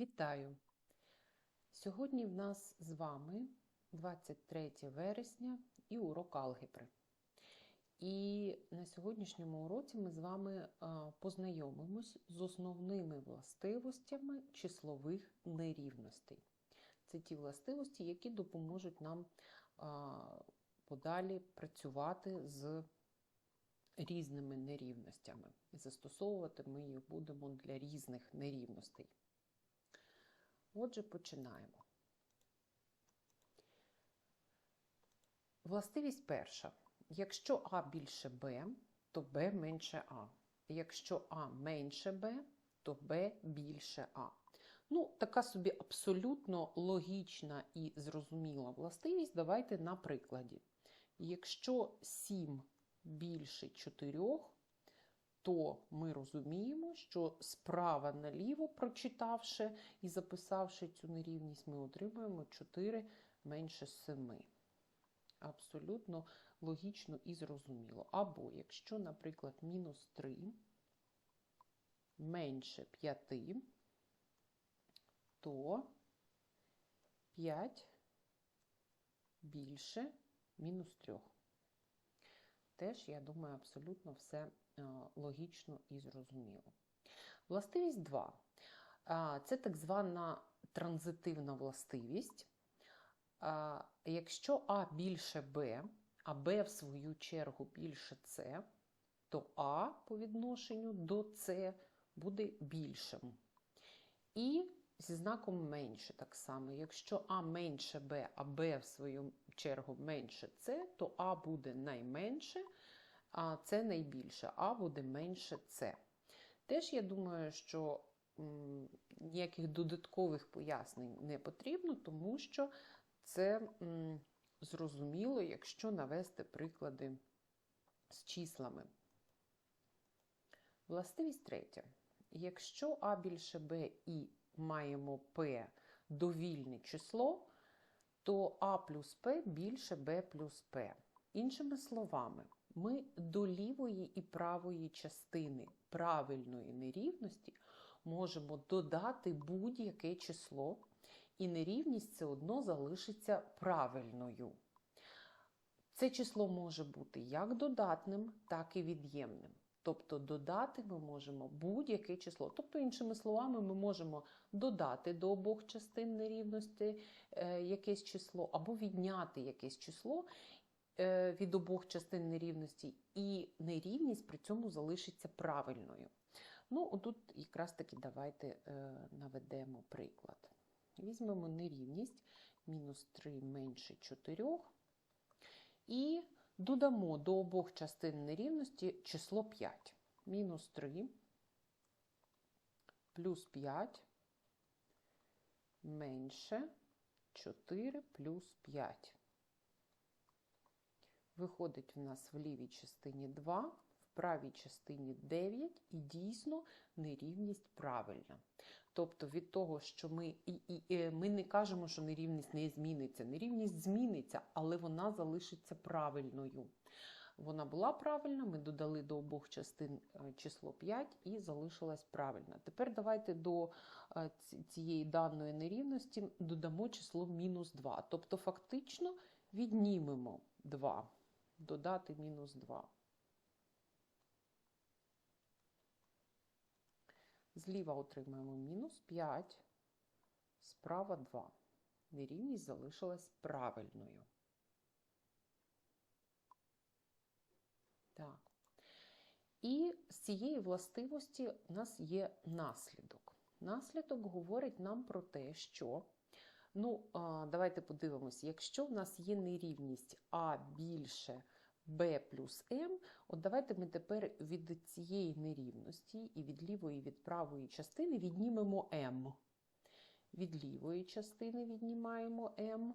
Вітаю! Сьогодні в нас з вами 23 вересня і урок алгебри. І на сьогоднішньому уроці ми з вами познайомимось з основними властивостями числових нерівностей. Це ті властивості, які допоможуть нам подалі працювати з різними нерівностями. І застосовувати ми їх будемо для різних нерівностей. Отже, починаємо. Властивість перша. Якщо А більше Б, то Б менше А. Якщо А менше Б, то Б більше А. Ну, така собі абсолютно логічна і зрозуміла властивість. Давайте на прикладі. Якщо 7 більше 4, то ми розуміємо, що справа наліво, прочитавши і записавши цю нерівність, ми отримуємо 4 менше 7. Абсолютно логічно і зрозуміло. Або якщо, наприклад, мінус 3 менше 5, то 5 більше мінус 3. Теж, я думаю, абсолютно все логічно і зрозуміло. Властивість 2. Це так звана транзитивна властивість. Якщо А більше Б, а Б в свою чергу більше С, то А по відношенню до С буде більшим. І зі знаком менше так само. Якщо А менше Б, а Б в свою чергу менше С, то А буде найменше, а С найбільше, А буде менше С. Теж я думаю, що ніяких додаткових пояснень не потрібно, тому що це зрозуміло, якщо навести приклади з числами. Властивість третя. Якщо А більше Б і маємо П довільне число, то А плюс П більше Б плюс П. Іншими словами, ми до лівої і правої частини правильної нерівності можемо додати будь-яке число, і нерівність все одно залишиться правильною. Це число може бути як додатним, так і від'ємним. Тобто додати ми можемо будь-яке число. Тобто, іншими словами, ми можемо додати до обох частин нерівності е, якесь число, або відняти якесь число від обох частин нерівності, і нерівність при цьому залишиться правильною. Ну, тут якраз таки давайте е, наведемо приклад. Візьмемо нерівність мінус 3 менше 4 і додамо до обох частин нерівності число 5. Мінус 3 плюс 5 менше 4 плюс 5. Виходить в нас в лівій частині 2, в правій частині 9, і дійсно нерівність правильна. Тобто від того, що ми і, і, і ми не кажемо, що нерівність не зміниться. Нерівність зміниться, але вона залишиться правильною. Вона була правильна, ми додали до обох частин число 5 і залишилась правильна. Тепер давайте до цієї даної нерівності додамо число мінус 2. Тобто, фактично віднімемо 2, додати мінус 2. Зліва отримаємо мінус 5, справа 2. Нерівність залишилась правильною. Так. І з цієї властивості у нас є наслідок. Наслідок говорить нам про те, що, ну, давайте подивимося, якщо в нас є нерівність А більше b плюс m, от давайте ми тепер від цієї нерівності і від лівої, і від правої частини віднімемо m. Від лівої частини віднімаємо m,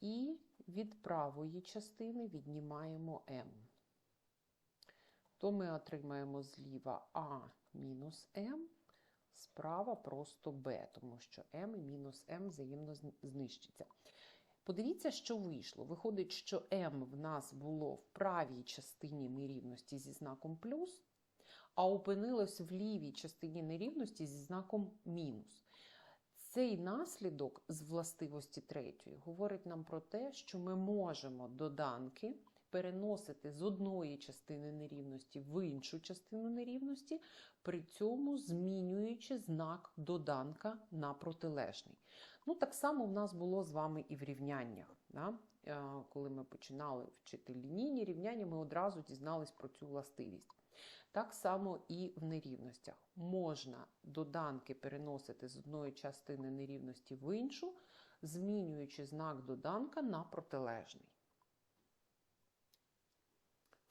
і від правої частини віднімаємо m. То ми отримаємо зліва a мінус m, справа просто b, тому що m і мінус m взаємно знищиться. Подивіться, що вийшло. Виходить, що m в нас було в правій частині нерівності зі знаком плюс, а опинилось в лівій частині нерівності зі знаком мінус. Цей наслідок з властивості третьої говорить нам про те, що ми можемо доданки переносити з одної частини нерівності в іншу частину нерівності, при цьому змінюючи знак доданка на протилежний. Ну, так само в нас було з вами і в рівняннях. Да? Е, Коли ми починали вчити лінійні рівняння, ми одразу дізнались про цю властивість. Так само і в нерівностях. Можна доданки переносити з одної частини нерівності в іншу, змінюючи знак доданка на протилежний.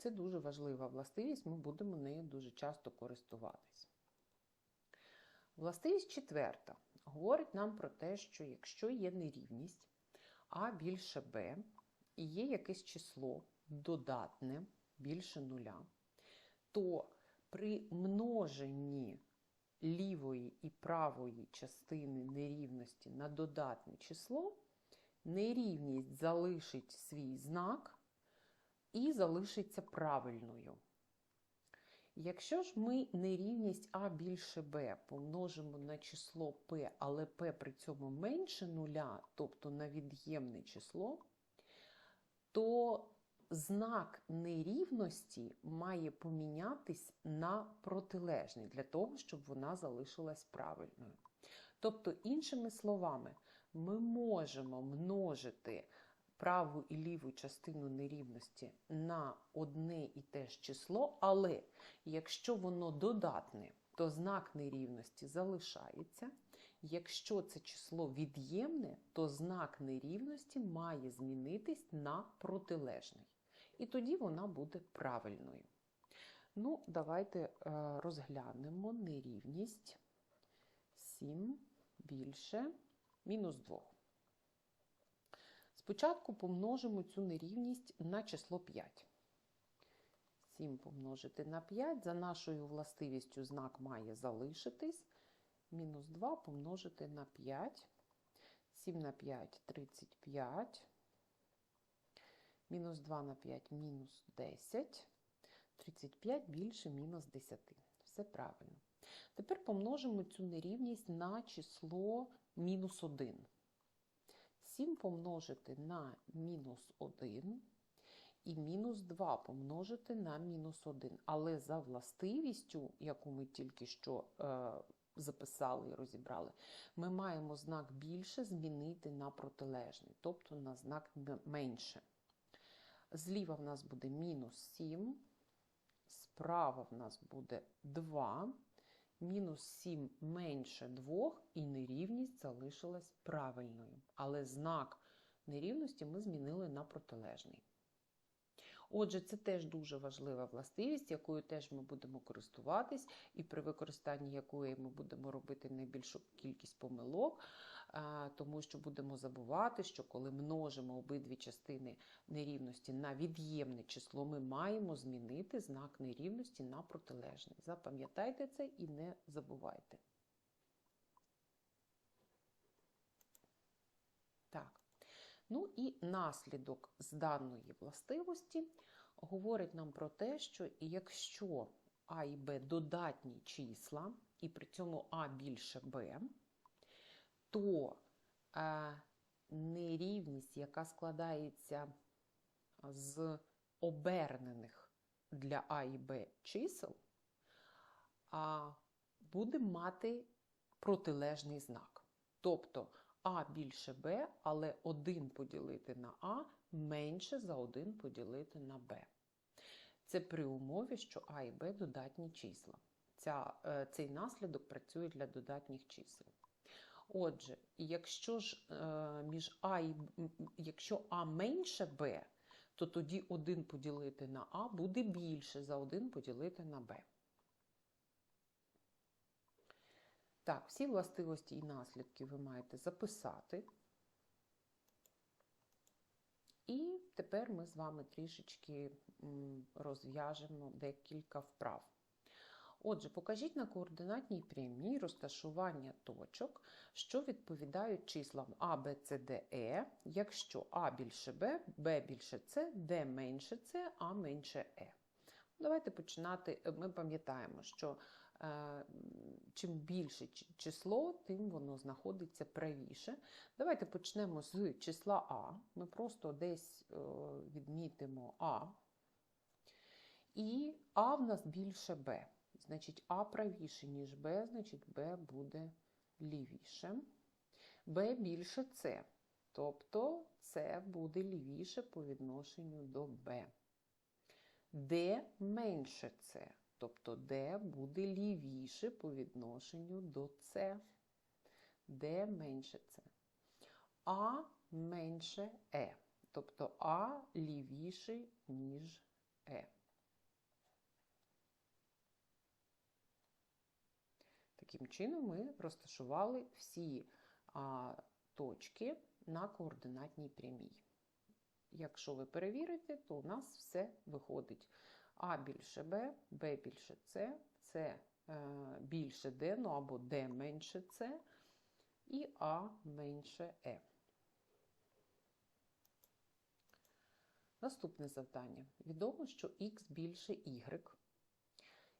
Це дуже важлива властивість, ми будемо нею дуже часто користуватись. Властивість четверта говорить нам про те, що якщо є нерівність А більше Б і є якесь число додатне більше нуля, то при множенні лівої і правої частини нерівності на додатне число нерівність залишить свій знак і залишиться правильною. Якщо ж ми нерівність А більше Б помножимо на число П, але П при цьому менше нуля, тобто на від'ємне число, то знак нерівності має помінятись на протилежний для того, щоб вона залишилась правильною. Тобто, іншими словами, ми можемо множити праву і ліву частину нерівності на одне і те ж число, але якщо воно додатне, то знак нерівності залишається. Якщо це число від'ємне, то знак нерівності має змінитись на протилежний. І тоді вона буде правильною. Ну, давайте е, розглянемо нерівність 7 більше мінус 2. Спочатку помножимо цю нерівність на число 5. 7 помножити на 5. За нашою властивістю знак має залишитись. Мінус 2 помножити на 5. 7 на 5 35. Мінус 2 на 5 мінус 10. 35 більше мінус 10. Все правильно. Тепер помножимо цю нерівність на число мінус 1. 7 помножити на мінус 1 і мінус 2 помножити на мінус 1. Але за властивістю, яку ми тільки що е, записали і розібрали, ми маємо знак більше змінити на протилежний, тобто на знак менше. Зліва в нас буде мінус 7, справа в нас буде 2 мінус 7 менше 2, і нерівність залишилась правильною. Але знак нерівності ми змінили на протилежний. Отже, це теж дуже важлива властивість, якою теж ми будемо користуватись, і при використанні якої ми будемо робити найбільшу кількість помилок, тому що будемо забувати, що коли множимо обидві частини нерівності на від'ємне число, ми маємо змінити знак нерівності на протилежний. Запам'ятайте це і не забувайте. Так. Ну і наслідок з даної властивості говорить нам про те, що якщо А і Б додатні числа, і при цьому А більше Б, то е, нерівність, яка складається з обернених для А і Б чисел, буде мати протилежний знак. Тобто А більше Б, але 1 поділити на А менше за 1 поділити на Б. Це при умові, що А і Б додатні числа. Ця, е, Цей наслідок працює для додатніх чисел. Отже, якщо ж е, між А і якщо А менше Б, то тоді 1 поділити на А буде більше за 1 поділити на Б. Так, всі властивості і наслідки ви маєте записати. І тепер ми з вами трішечки розв'яжемо декілька вправ. Отже, покажіть на координатній прямій розташування точок, що відповідають числам А, Б, С, Д, Е, якщо А більше Б, Б більше С, Д менше С, А менше Е. Давайте починати. Ми пам'ятаємо, що чим більше число, тим воно знаходиться правіше. Давайте почнемо з числа А. Ми просто десь е, відмітимо А. І А в нас більше Б. Значить, А правіше, ніж Б, значить Б буде лівіше. Б більше С. Тобто С буде лівіше по відношенню до Б. Д менше С. Тобто Д буде лівіше по відношенню до С. Д менше С. А менше Е. Тобто А лівіше, ніж Е. Таким чином ми розташували всі а, точки на координатній прямій. Якщо ви перевірите, то у нас все виходить. А більше Б, Б більше С, С е, більше Д, ну або Д менше С, і А менше Е. Наступне завдання. Відомо, що х більше y.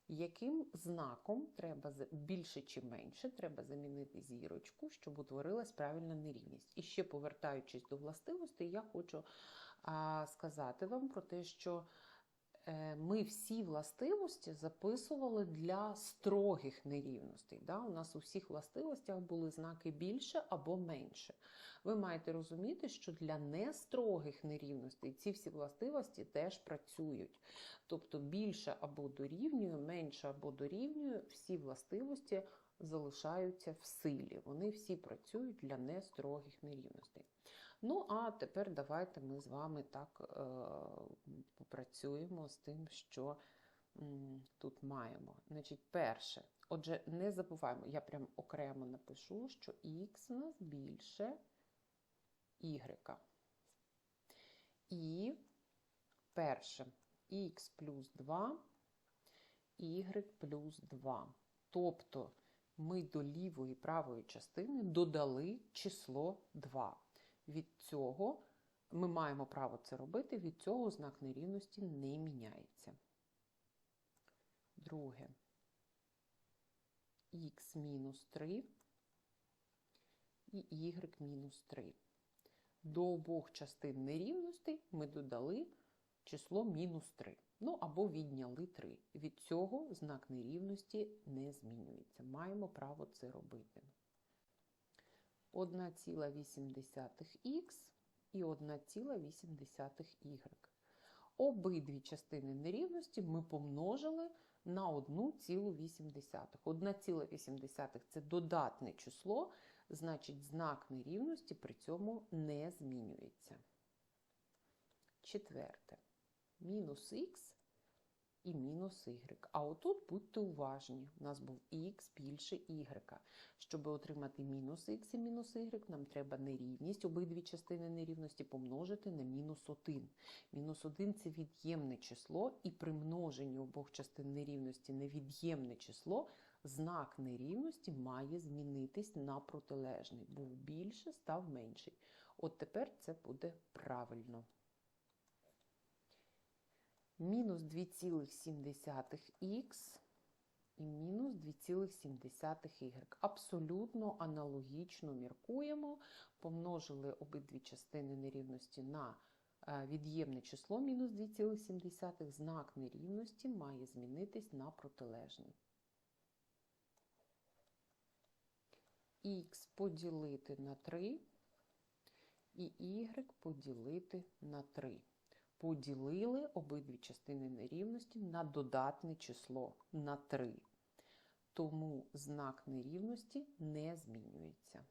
Яким знаком треба більше чи менше треба замінити зірочку, щоб утворилась правильна нерівність? І ще повертаючись до властивостей, я хочу а, сказати вам про те, що ми всі властивості записували для строгих нерівностей. Да? У нас у всіх властивостях були знаки більше або менше. Ви маєте розуміти, що для нестрогих нерівностей ці всі властивості теж працюють. Тобто більше або дорівнює, менше або дорівнює, всі властивості залишаються в силі. Вони всі працюють для нестрогих нерівностей. Ну, а тепер давайте ми з вами так е, попрацюємо з тим, що тут маємо. Значить, перше, отже, не забуваємо, я прям окремо напишу, що х у нас більше y. І перше, х плюс 2, y плюс 2. Тобто ми до лівої правої частини додали число 2. Від цього ми маємо право це робити, від цього знак нерівності не міняється. Друге. х мінус 3 і y мінус 3. До обох частин нерівностей ми додали число мінус 3. Ну або відняли 3. Від цього знак нерівності не змінюється. Маємо право це робити. 1,8х і 1,8y. Обидві частини нерівності ми помножили на 1,8. 1,8 це додатне число, значить знак нерівності при цьому не змінюється. Четверте. Мінус х і мінус y. А отут будьте уважні, у нас був х більше y. Щоб отримати мінус х і мінус y, нам треба нерівність, обидві частини нерівності помножити на мінус 1. Мінус 1 – це від'ємне число, і при множенні обох частин нерівності на від'ємне число знак нерівності має змінитись на протилежний. Був більше, став менший. От тепер це буде правильно. Мінус 2,7х і мінус 2,7y. Абсолютно аналогічно міркуємо. Помножили обидві частини нерівності на е, від'ємне число мінус 2,7. Знак нерівності має змінитись на протилежний. Х поділити на 3 і y поділити на 3 поділили обидві частини нерівності на додатне число на 3. Тому знак нерівності не змінюється.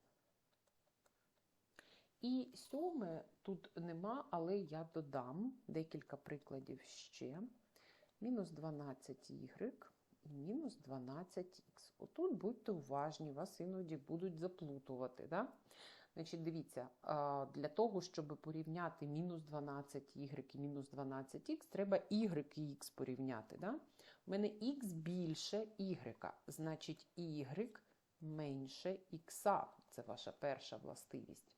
І сьоме тут нема, але я додам декілька прикладів ще. Мінус 12y і мінус 12х. Отут будьте уважні, вас іноді будуть заплутувати. Да? Значить, дивіться, для того, щоб порівняти мінус 12y і мінус 12х, треба y і х порівняти. Да? У мене х більше y, значить y менше х. Це ваша перша властивість.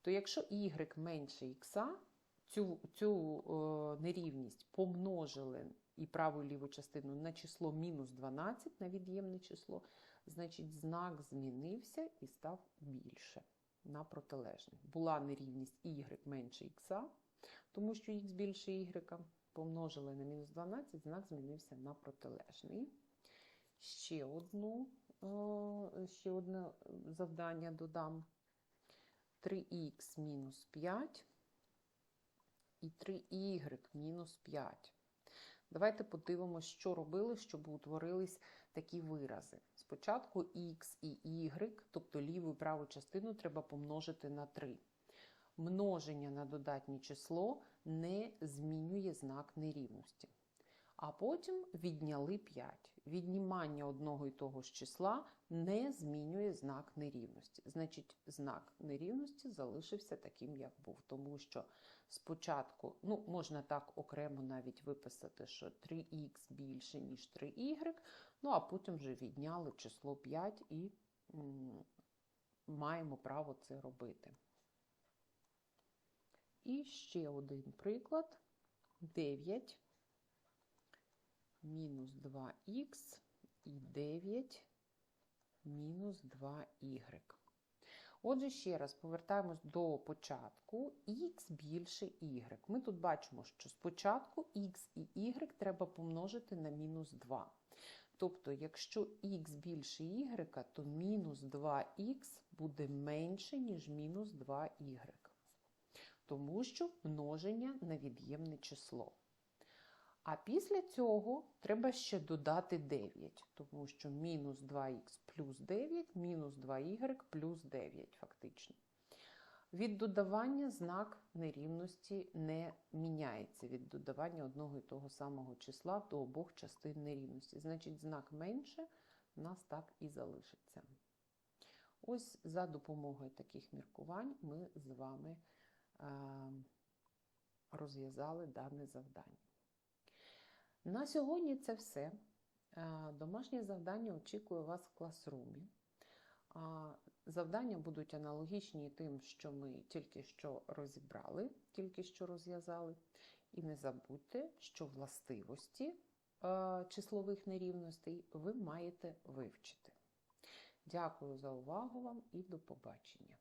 То якщо y менше х, цю, цю е, нерівність помножили і праву і ліву частину на число мінус 12 на від'ємне число, значить знак змінився і став більше на протилежний. Була нерівність y менше х, тому що х більше y, помножили на мінус 12, знак змінився на протилежний. Ще, одну, е, ще одне завдання додам. 3х мінус 5 і 3y мінус 5. Давайте подивимося, що робили, щоб утворились такі вирази. Спочатку х і y, тобто ліву і праву частину, треба помножити на 3. Множення на додатнє число не змінює знак нерівності. А потім відняли 5. Віднімання одного і того ж числа не змінює знак нерівності. Значить, знак нерівності залишився таким, як був. Тому що спочатку, ну, можна так окремо навіть виписати, що 3х більше, ніж 3y, ну а потім вже відняли число 5 і маємо право це робити. І ще один приклад. 9 мінус 2х і 9 мінус 2y. Отже, ще раз повертаємось до початку х більше y. Ми тут бачимо, що спочатку х і y треба помножити на мінус 2. Тобто, якщо х більше y, то мінус 2х буде менше, ніж мінус 2y. Тому що множення на від'ємне число. А після цього треба ще додати 9, тому що мінус 2х плюс 9, мінус 2y плюс 9 фактично. Від додавання знак нерівності не міняється від додавання одного і того самого числа до обох частин нерівності. Значить, знак менше у нас так і залишиться. Ось за допомогою таких міркувань ми з вами е, розв'язали дане завдання. На сьогодні це все. Домашнє завдання очікує вас в класрумі. Завдання будуть аналогічні тим, що ми тільки що розібрали, тільки що розв'язали. І не забудьте, що властивості числових нерівностей ви маєте вивчити. Дякую за увагу вам і до побачення!